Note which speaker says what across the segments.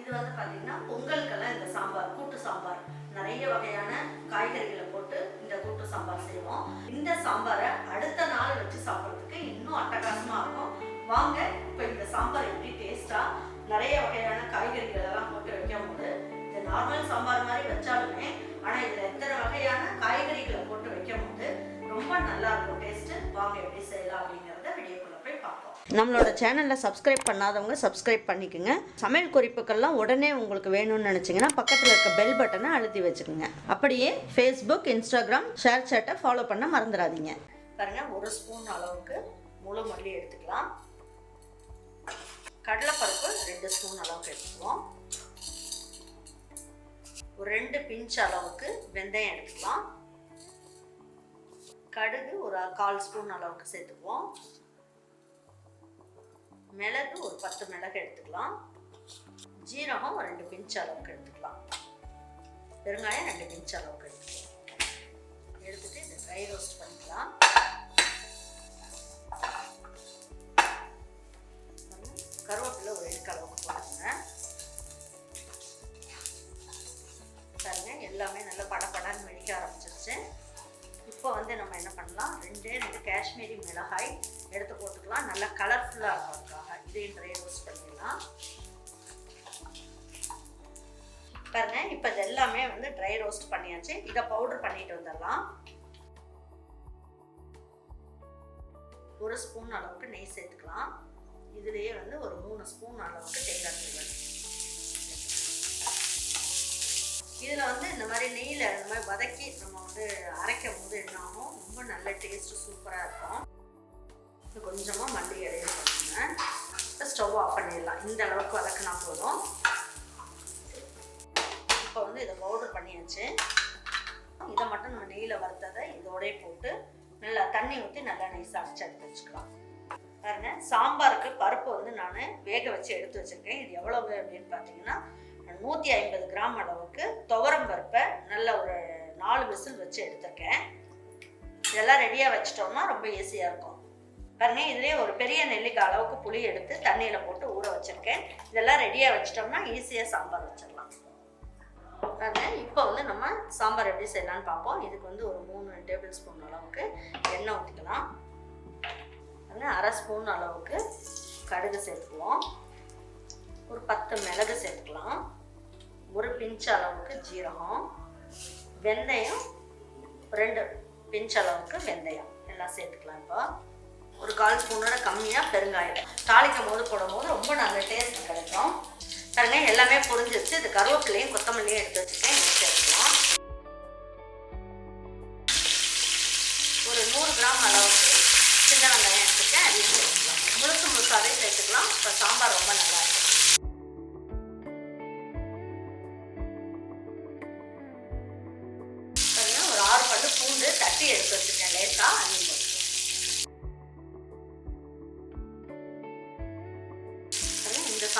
Speaker 1: இது வந்து பார்த்தீங்கன்னா பொங்கலுக்கெல்லாம் இந்த சாம்பார் கூட்டு சாம்பார். நிறைய வகையான காய்கறிகளை போட்டு இந்த கூட்டு சாம்பார் செய்வோம். இந்த சாம்பாரை அடுத்த நாள் வச்சு சாப்பிட்றதுக்கு இன்னும் அட்டகாசமாக இருக்கும். வாங்க இப்போ இந்த சாம்பார் எப்படி டேஸ்ட்டாக நிறைய வகையான காய்கறிகள் எல்லாம் போட்டு வைக்கும் போது இந்த நார்மல் சாம்பார் மாதிரி வச்சாலுமே ஆனால் இதில் எத்தனை வகையான காய்கறிகளை போட்டு வைக்கும் போது ரொம்ப நல்லா இருக்கும். டேஸ்ட்டு வாங்க எப்படி செய்யலாம் அப்படிங்கிற நம்மளோட சேனலில் சப்ஸ்கிரைப் பண்ணாதவங்க சப்ஸ்கிரைப் பண்ணிக்கோங்க. சமையல் குறிப்புக்கள்லாம் உடனே உங்களுக்கு வேணும்னு நினச்சிங்கன்னா பக்கத்தில் இருக்க பெல் பட்டனை அழுத்தி வச்சுக்கோங்க. அப்படியே ஃபேஸ்புக் இன்ஸ்டாகிராம் ஷேர் சேட்டை ஃபாலோ பண்ண மறந்துடாதீங்க. பாருங்கள் ஒரு ஸ்பூன் அளவுக்கு முழு மல்லி எடுத்துக்கலாம். கடலைப்பருப்பு ரெண்டு ஸ்பூன் அளவுக்கு எடுத்துக்குவோம். ஒரு ரெண்டு பிஞ்ச் அளவுக்கு வெந்தயம் எடுத்துக்கலாம். கடுகு ஒரு கால் ஸ்பூன் அளவுக்கு சேர்த்துக்குவோம். மிளகு ஒரு பத்து மிளகு எடுத்துக்கலாம். ஜீரகம் ஒரு ரெண்டு பிஞ்ச் அளவுக்கு எடுத்துக்கலாம். பெருங்காயம் ரெண்டு பிஞ்ச் அளவுக்கு எடுத்துக்கலாம். எடுத்துட்டு இதை ட்ரை ரோஸ்ட் பண்ணிக்கலாம். கருவேப்பிலை ஒரு எடுக்க அளவுக்கு போட்டுக்கோங்க. பாருங்க எல்லாமே நல்லா படபடன்னு வெடிக்க ஆரம்பிச்சிருச்சு. இப்போ வந்து நம்ம என்ன பண்ணலாம்? ரெண்டே ரெண்டு காஷ்மீரி மிளகாய் எடுத்து போட்டுக்கலாம். நல்லா கலர்ஃபுல்லாக இருக்கும். அப்படின்ற ட்ரை ரோஸ்ட் பண்ணிடலாம். பாருங்க இப்போ இது எல்லாமே வந்து ட்ரை ரோஸ்ட் பண்ணியாச்சு. இதை பவுடர் பண்ணிட்டு வந்துடலாம். ஒரு ஸ்பூன் அளவுக்கு நெய் சேர்த்துக்கலாம். இதுலேயே வந்து ஒரு மூணு ஸ்பூன் அளவுக்கு தேங்காய் துருவல். இதில் வந்து இந்த மாதிரி நெய்யில் இந்த மாதிரி வதக்கி நம்ம வந்து அரைக்கும் போது என்ன ஆகும்? ரொம்ப நல்ல டேஸ்ட்டு சூப்பராக இருக்கும். கொஞ்சமாக மல்லி இடையில பண்ணுங்க இப்போ ஸ்டவ் ஆஃப் பண்ணிடலாம். இந்த அளவுக்கு வதக்கினா போதும். இப்போ வந்து இதை பவுடர் பண்ணியாச்சு. இதை மட்டும் நம்ம நெய்யில் வறுத்ததை இதோடய போட்டு நல்லா தண்ணி ஊற்றி நல்லா நைஸாக அரைச்சி எடுத்து வச்சுக்கலாம். பாருங்க சாம்பாருக்கு பருப்பு வந்து நான் வேக வச்சு எடுத்து வச்சுருக்கேன். இது எவ்வளவு அப்படின்னு பார்த்தீங்கன்னா நூற்றி ஐம்பது கிராம் அளவுக்கு துவரம் பருப்பை நல்ல ஒரு நாலு விசில் வச்சு எடுத்திருக்கேன். இதெல்லாம் ரெடியாக வச்சிட்டோம்னா ரொம்ப ஈஸியாக இருக்கும். பாருங்க இதுலேயே ஒரு பெரிய நெல்லிக்காய் அளவுக்கு புளி எடுத்து தண்ணியில் போட்டு ஊற வச்சுருக்கேன். இதெல்லாம் ரெடியாக வச்சிட்டோம்னா ஈஸியாக சாம்பார் வச்சிடலாம். பாருங்க இப்போ வந்து நம்ம சாம்பார் எப்படி செய்யலாம்னு பார்ப்போம். இதுக்கு வந்து ஒரு மூணு டேபிள் ஸ்பூன் அளவுக்கு எண்ணெய் ஊற்றிக்கலாம் பாருங்க அரை ஸ்பூன் அளவுக்கு கடுகு சேர்த்துக்குவோம். ஒரு பத்து மிளகு சேர்த்துக்கலாம். ஒரு பிஞ்ச் அளவுக்கு ஜீரகம். வெந்தயம் ரெண்டு பிஞ்ச் அளவுக்கு வெந்தயம். எல்லாம் சேர்த்துக்கலாம் இப்போ. ஒரு கால் ஸ்பூனோட கம்மியாக பெருங்காயம். தாளிக்கும் போது போடும்போது ரொம்ப நல்ல டேஸ்ட் கிடைக்கும். பாருங்க எல்லாமே புரிஞ்சிருச்சு. இது கருவேப்பிலையும் கொத்தமல்லியும் எடுத்து வச்சுருக்கேன். இதை சேர்த்துக்கலாம் ஒரு நூறு கிராம் அளவுக்கு சின்ன வெங்காயம் எடுத்துருக்கேன் அதையும் சேர்த்துக்கலாம். முழுசு முழுசாவே சேர்த்துக்கலாம். இப்போ சாம்பார் ரொம்ப நல்லா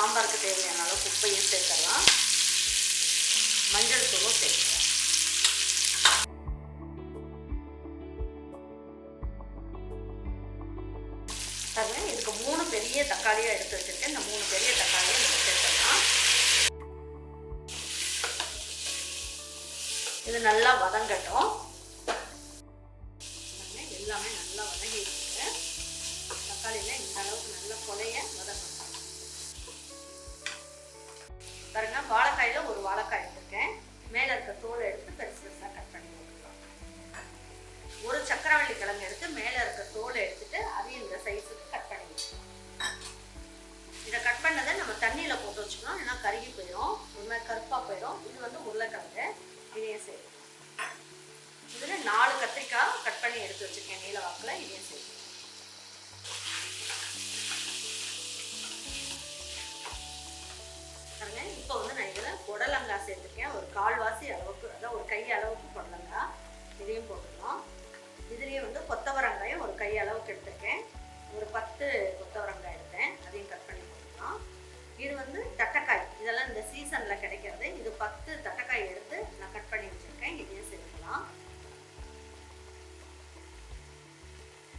Speaker 1: சாம்பாருக்கு தேவையான அளவு உப்பையும் சேர்த்துடலாம். மஞ்சள் தூளும் சேர்த்துக்கலாம். பாருங்க இதுக்கு மூணு பெரிய தக்காளியாக எடுத்து வச்சுருக்கேன். இந்த மூணு பெரிய தக்காளியை நம்ம சேர்த்துடலாம். இது நல்லா வதங்கட்டும். பாருங்க வாழைக்காயில ஒரு வாழைக்காய் எடுத்திருக்கேன். மேலே இருக்க தோலை எடுத்து பெருசு பெருசாக கட் பண்ணி போட்டுக்கலாம். ஒரு சக்கரவள்ளி கிழங்கு எடுத்து மேலே இருக்க தோலை எடுத்துட்டு அதையும் இந்த சைஸுக்கு கட் பண்ணி இதை கட் பண்ணதை நம்ம தண்ணியில் போட்டு வச்சுக்கணும் ஏன்னா கருகி போயிடும்.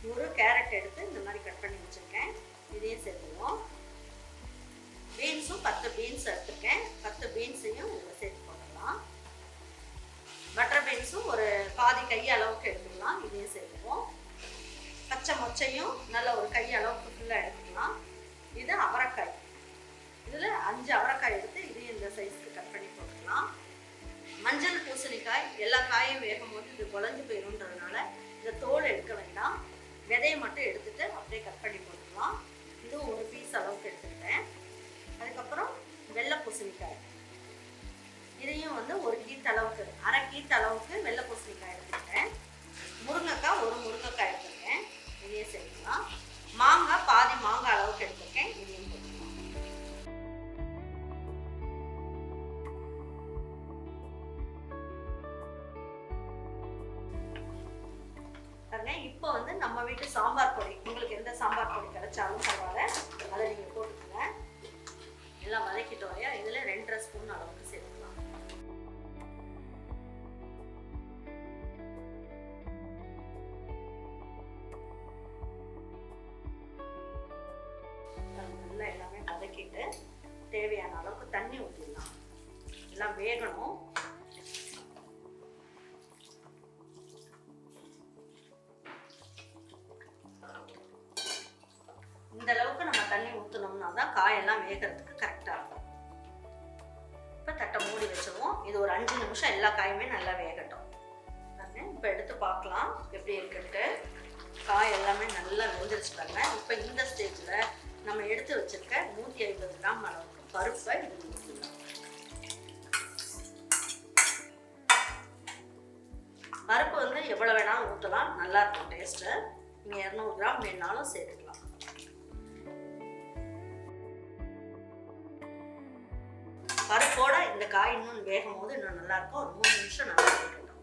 Speaker 1: ஒரு கேரட் எடுத்து இந்த மாதிரி கட் பண்ணி வச்சுருக்கேன். இதையும் சேர்த்துவோம் பீன்ஸும் பத்து பீன்ஸ் எடுத்துருக்கேன். பத்து பீன்ஸையும் இதில் சேர்த்து போட்டுடலாம். பட்டர் பீன்ஸும் ஒரு பாதி கை அளவுக்கு எடுத்துக்கலாம். இதையும் சேர்த்துவோம் பச்சை மொச்சையும் நல்ல ஒரு கை அளவுக்கு ஃபுல்லாக எடுத்துக்கலாம். இது அவரைக்காய். இதில் அஞ்சு அவரைக்காய் எடுத்து இதையும் இந்த சைஸ்க்கு கட் பண்ணி போட்டுக்கலாம். மஞ்சள் பூசணிக்காய் எல்லா காயும் வேகும்போது இது குழஞ்சு போயிடும்ன்றதுனால இந்த தோல் எடுக்க வேண்டாம். விதையை எல்லாம் இதில் ரெண்டரை ஸ்பூன் அளவுக்கு சேர்த்துக்கலாம். நல்லா எல்லாமே வதக்கிட்டு தேவையான அளவுக்கு தண்ணி ஊற்றிடலாம் எல்லாம் வேகணும். இது ஒரு அஞ்சு நிமிஷம் எல்லா காயுமே நல்லா வேகட்டும். இப்போ எடுத்து பார்க்கலாம் எப்படி இருக்குன்ட்டு. காய் எல்லாமே நல்லா வெந்துருச்சு பாருங்க. இப்போ இந்த ஸ்டேஜில் நம்ம எடுத்து வச்சிருக்க நூற்றி ஐம்பது கிராம் அளவுக்கு பருப்பை இது ஊற்றிடலாம் பருப்பு வந்து எவ்வளோ வேணாலும் ஊற்றலாம் நல்லா இருக்கும் டேஸ்ட்டு நீங்கள் இரநூறு கிராம் வேணாலும் சேர்த்துக்கலாம். வேகும் போது இன்னும் நல்லா இருக்கும் ஒரு மூணு நிமிஷம் நல்லா வேகட்டும்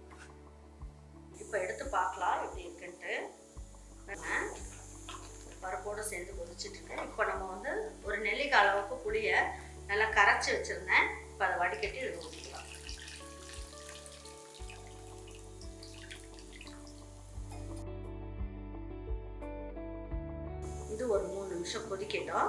Speaker 1: இப்போ எடுத்து பார்க்கலாம் எப்படி இருக்குன்ட்டு. பருப்போடு சேர்ந்து கொதிச்சுட்டு இருக்கேன் இப்போ நம்ம வந்து ஒரு நெல்லிக்காய் அளவுக்கு புளியை நல்லா கரைச்சி வச்சிருந்தேன். இப்போ அதை வடிகட்டி இதில் ஊற்றிக்கலாம் இது ஒரு மூணு நிமிஷம் கொதிக்கட்டும்.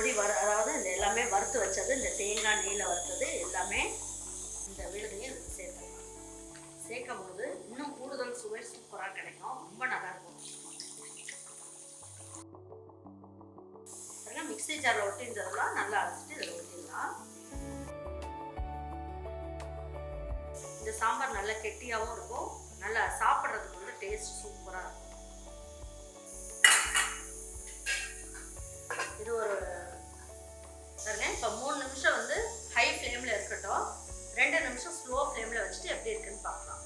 Speaker 1: பொடி வர அதாவது இந்த எல்லாமே வறுத்து வச்சது இந்த தேங்காய் நெய்யில் வறுத்தது எல்லாமே இந்த விழுதையும் சேர்த்துக்கலாம் சேர்க்கும் போது இன்னும் கூடுதல் சுவை சூப்பராக கிடைக்கும். ரொம்ப நல்லா இருக்கும் அதெல்லாம் மிக்ஸி ஜாரில் ஒட்டிஞ்சதெல்லாம் நல்லா அரைச்சிட்டு இதில் ஒட்டிடலாம் இந்த சாம்பார் நல்லா கெட்டியாகவும் இருக்கும். நல்லா சாப்பிட்றதுக்கு வந்து டேஸ்ட் சூப்பராக இருக்கும். இது ஒரு ஃப்ளேமில் ரெண்டு நிமிஷம் ஸ்லோ ஃப்ளேமில் வச்சுட்டு எப்படி இருக்குன்னு பார்க்கலாம்.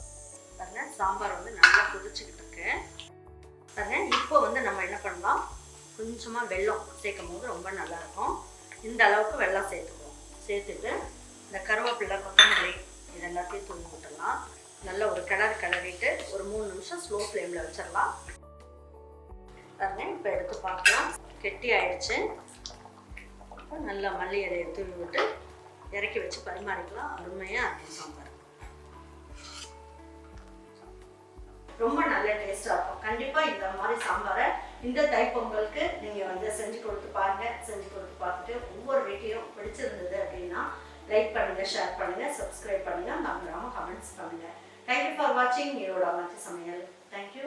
Speaker 1: பாருங்க சாம்பார் வந்து நல்லா கொதிச்சுக்கிட்டு இருக்கு. பாருங்க இப்போ வந்து நம்ம என்ன பண்ணலாம்? கொஞ்சமாக வெல்லம் சேர்க்கும் போது ரொம்ப நல்லாயிருக்கும். இந்த அளவுக்கு வெள்ளம் சேர்த்துக்குவோம். சேர்த்துட்டு இந்த கருவேப்பிலை கொத்தமல்லி இது எல்லாத்தையும் தூங்கி விட்டுடலாம் நல்லா ஒரு கிளறு கிளறிட்டு ஒரு மூணு நிமிஷம் ஸ்லோ ஃப்ளேமில் வச்சிடலாம். பாருங்க இப்போ எடுத்து பார்க்கலாம். கெட்டி ஆயிடுச்சு நல்லா மல்லி இலையை தூவி விட்டு இறக்கி வச்சு பரிமாறிக்கலாம். அருமையாக இருக்கும் சாம்பார். ரொம்ப நல்ல டேஸ்டாக இருக்கும். கண்டிப்பாக இந்த மாதிரி சாம்பாரை இந்த தைப்பொங்கலுக்கு நீங்கள் வந்து செஞ்சு கொடுத்து பாருங்க. செஞ்சு கொடுத்து பார்த்துட்டு ஒவ்வொரு வீட்டையும் பிடிச்சிருந்தது அப்படின்னா லைக் பண்ணுங்க ஷேர் பண்ணுங்க சப்ஸ்கிரைப் பண்ணுங்க. மறந்துடாமல் கமெண்ட்ஸ் பண்ணுங்க. தேங்க்யூ ஃபார் வாட்சிங் ஈரோட அமைச்சு சமையல். தேங்க்யூ